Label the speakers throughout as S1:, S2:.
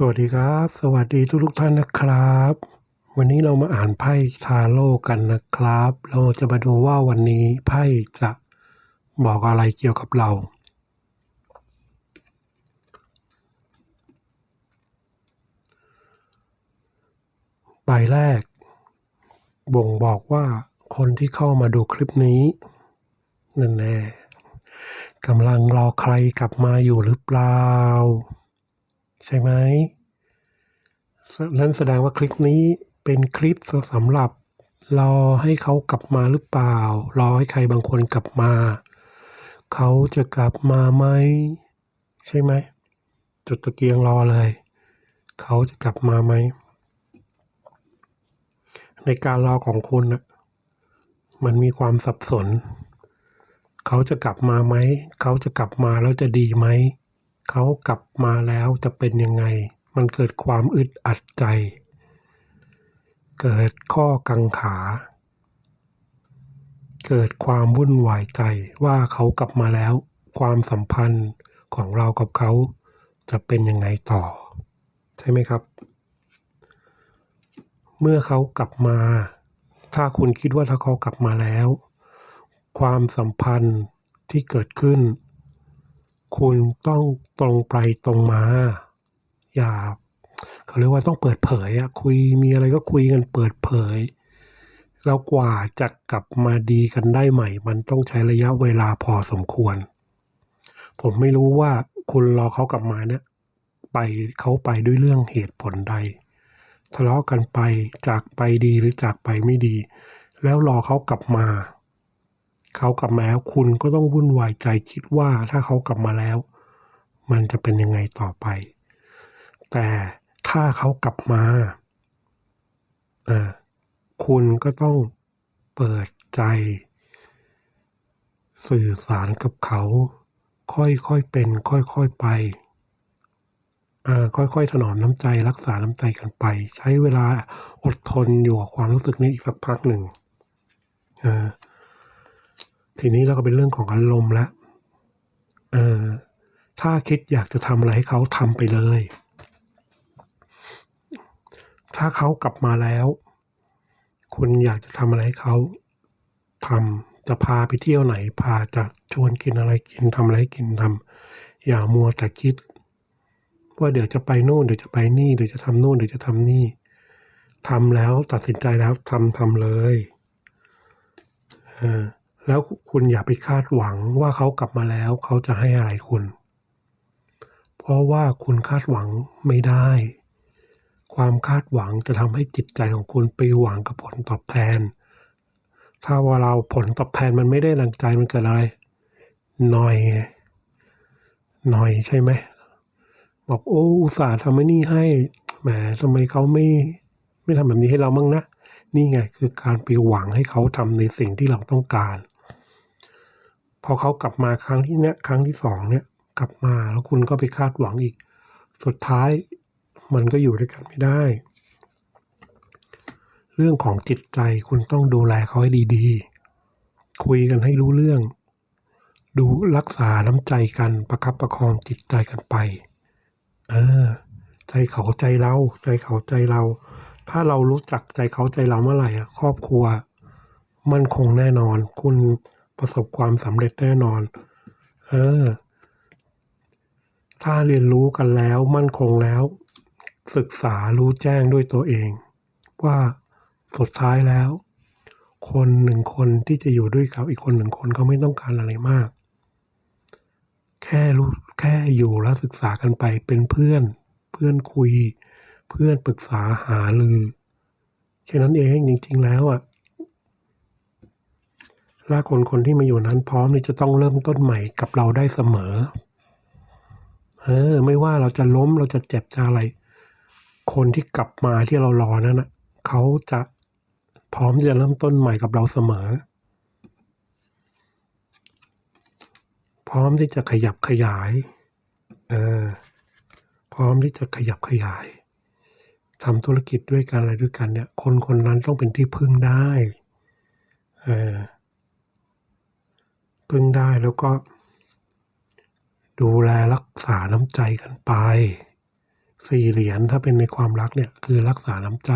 S1: สวัสดีครับ สวัสดีทุกทุกๆท่านนะครับ วันนี้เรามาอ่านไพ่ทาโร่กันนะครับ เราจะมาดูว่าวันนี้ไพ่จะบอกอะไรเกี่ยวกับเรา ใบแรก บ่งบอกว่าคนที่เข้ามาดูคลิปนี้นั่นแน่กำลังรอใครกลับมาอยู่หรือเปล่า ใช่ไหมนั่นแสดงว่าคลิปนี้เป็นคลิปสำหรับรอให้เขากลับมาหรือเปล่า รอให้ใครบางคนกลับมา เขาจะกลับมาไหมใช่ไหม จุดตะเกียงรอเลย เขาจะกลับมาไหม ในการรอของคุณนะมันมีความสับสน เขาจะกลับมาไหม เขาจะกลับมาแล้วจะดีไหม เขากลับมาแล้วจะเป็นยังไง มันเกิดความอึดอัดใจ เกิดข้อกังขา เกิดความวุ่นวายใจว่าเขากลับมาแล้ว ความสัมพันธ์ของเรากับเขาจะเป็นยังไงต่อ ใช่ไหมครับ เมื่อเขากลับมา ถ้าคุณคิดว่าถ้าเขากลับมาแล้ว ความสัมพันธ์ที่เกิดขึ้น คุณต้องตรงไปตรงมา อย่าเขาเรียกว่าต้องเปิดเผยอะคุยมีอะไรก็คุยกันเปิดเผย แล้วกว่าจะกลับมาดีกันได้ใหม่ มันต้องใช้ระยะเวลาพอสมควร ผมไม่รู้ว่าคุณรอเขากลับมาเนี่ยไปเขาไปด้วยเรื่องเหตุผลใด ทะเลาะกันไปจากไปดีหรือจากไปไม่ดี แล้วรอเขากลับมา เขากลับมาแล้วคุณก็ต้องวุ่นวายใจคิดว่าถ้าเขากลับมาแล้ว มันจะเป็นยังไงต่อไป แต่ถ้าเขากลับมาอ่าคุณก็ต้องเปิดใจ สื่อสารกับเขา ค่อยๆเป็น ค่อยๆไปค่อยๆถนอมน้ำใจรักษาน้ำใจกันไป ใช้เวลาอดทนอยู่กับความรู้สึกนี้อีกสักพักหนึ่งอ่า ทีนี้เราก็เป็นเรื่องของอารมณ์แล้วเออถ้าคิดอยากจะทำอะไรให้เขาทำไปเลย ถ้าเขากลับมาแล้ว คุณอยากจะทำอะไรให้เขาทำจะพาไปเที่ยวไหน พาจะชวนกินอะไรกินทำอะไรให้กินทำอย่ามัวแต่คิด ว่าเดี๋ยวจะไปโน่นเดี๋ยวจะไปนี่เดี๋ยวจะทำโน่นเดี๋ยวจะทำนี่ทำแล้วตัดสินใจแล้วทำทำเลยเออ แล้วคุณอย่าไปคาดหวังว่าเขากลับมาแล้ว เขาจะให้อะไรคุณ เพราะว่าคุณคาดหวังไม่ได้ ความคาดหวังจะทำให้จิตใจของคุณไปหวังกับผลตอบแทน ถ้าว่าเราผลตอบแทนมันไม่ได้ดังใจมันเกิดอะไรหน่อยหน่อยใช่ไหมบอกโอ้อุตส่าห์ทำไอ้นี่ให้แหมทำไมเขาไม่ไม่ทำแบบนี้ให้เราบ้างนะนี่ไงคือการไปหวังให้เขาทำในสิ่งที่เราต้องการ อเขากลับมาครั้งที่เนี้ยครั้งที่สองเนี่ยกลับมาแล้วคุณก็ไปคาดหวังอีก สุดท้ายมันก็อยู่ด้วยกันไม่ได้ เรื่องของจิตใจคุณต้องดูแลเขาให้ดีๆ คุยกันให้รู้เรื่อง ดูรักษาน้ำใจกันประคับประคองจิตใจกันไป เออ ใจเขาใจเรา ใจเขาใจเรา ถ้าเรารู้จักใจเขาใจเราเมื่อไหร่อะครอบครัว มันคงแน่นอนคุณ ประสบความสำเร็จแน่นอน เออ ถ้าเรียนรู้กันแล้วมั่นคงแล้ว ศึกษารู้แจ้งด้วยตัวเอง ว่าสุดท้ายแล้ว คนหนึ่งคนที่จะอยู่ด้วยกับอีกคนหนึ่งคนก็ไม่ต้องการอะไรมาก แค่รู้แค่อยู่แล้วศึกษากันไปเป็นเพื่อน เพื่อนคุย เพื่อนปรึกษาหาลือแค่นั้นเองจริง ๆ แล้วอะ และคนคนที่มาอยู่นั้นพร้อมที่จะต้องเริ่มต้นใหม่กับเราได้เสมอ เออ ไม่ว่าเราจะล้มเราจะเจ็บจะอะไร คนที่กลับมาที่เรารอนั้นนะเขาจะพร้อมที่จะเริ่มต้นใหม่กับเราเสมอ พร้อมที่จะขยับขยายเออพร้อมที่จะขยับขยายทำธุรกิจด้วยกันอะไรด้วยกันเนี่ย คนคนนั้นต้องเป็นที่พึ่งได้เออ พึ่งได้แล้วก็ ดูแลรักษาน้ำใจกันไปสี่เหรียญถ้าเป็นในความรักเนี่ยคือรักษาน้ำใจ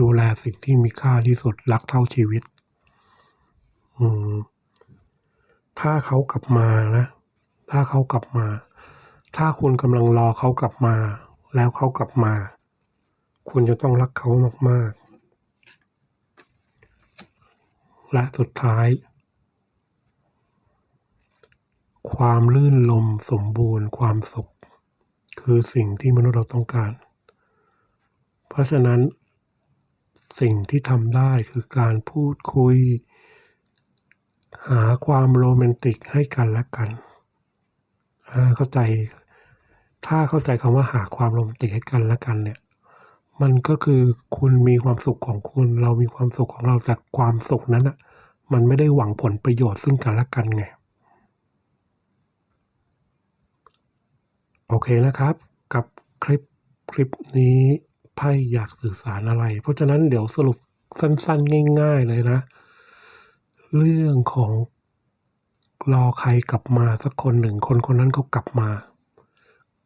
S1: ดูแลสิ่งที่มีค่าที่สุดรักเท่าชีวิต อืม ถ้าเขากลับมานะถ้าเขากลับมา ถ้าคุณกำลังรอเขากลับมา แล้วเขากลับมา คุณจะต้องรักเขามาก ๆ และสุดท้าย ความลื่นลมสมบูรณ์ ความสุข คือสิ่งที่มนุษย์เราต้องการ เพราะฉะนั้น สิ่งที่ทำได้คือการพูดคุย หาความโรแมนติกให้กันและกัน เข้าใจ ถ้าเข้าใจคำว่าหาความโรแมนติกให้กันและกันเนี่ย มันก็คือคุณมีความสุขของคุณ เรามีความสุขของเราแต่ความสุขนั้นอะ มันไม่ได้หวังผลประโยชน์ซึ่งกันและกันไง โอเคนะครับ กับคลิปคลิปนี้ไพ่อยากสื่อสารอะไร เพราะฉะนั้นเดี๋ยวสรุปสั้นๆ ง่าย ๆ เลยนะ เรื่องของรอใครกลับมาสักคนหนึ่งคนคนนั้นเขากลับมา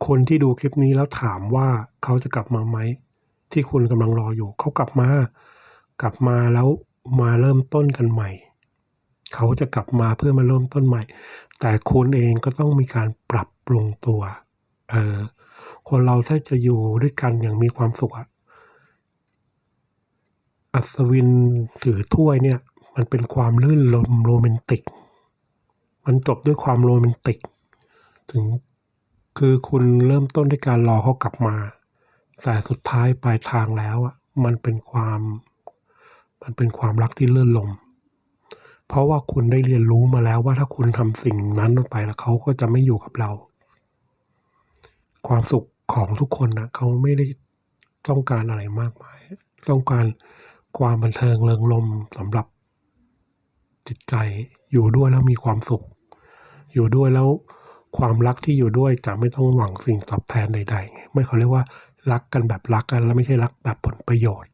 S1: คนที่ดูคลิปนี้แล้วถามว่าเขาจะกลับมาไหม ที่คุณกำลังรออยู่เขากลับมา กลับมาแล้วมาเริ่มต้นกันใหม่ เขาจะกลับมาเพื่อมาเริ่มต้นใหม่ แต่คุณเองก็ต้องมีการปรับปรุงตัว คนเราถ้าจะอยู่ด้วยกันอย่างมีความสุขอะอัศวินถือถ้วยเนี่ย มันเป็นความลื่นลมโรแมนติก มันจบด้วยความโรแมนติก ถึงคือคุณเริ่มต้นด้วยการรอเขากลับมา แต่สุดท้ายปลายทางแล้วอะมันเป็นความ มันเป็นความรักที่เลื่อนลม เพราะว่าคุณได้เรียนรู้มาแล้วว่าถ้าคุณทำสิ่งนั้นลงไปแล้วเขาก็จะไม่อยู่กับเรา ความสุขของทุกคนนะเขาไม่ได้ต้องการอะไรมากมาย ต้องการความบันเทิงเริงรมสำหรับจิตใจอยู่ด้วยแล้วมีความสุข อยู่ด้วยแล้วความรักที่อยู่ด้วยจะไม่ต้องหวังสิ่งตอบแทนใดๆไม่เขาเรียกว่ารักกันแบบรักกัน แล้วไม่ใช่รักแบบผลประโยชน์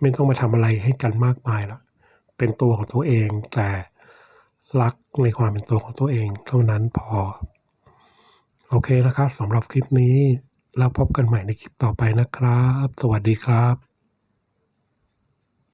S1: ไม่ต้องมาทำอะไรให้กันมากมายละเป็นตัวของตัวเองแต่รักในความเป็นตัวของตัวเอง เท่านั้นพอ โอเคนะครับสำหรับคลิปนี้ แล้วพบกันใหม่ในคลิปต่อไปนะครับ สวัสดีครับ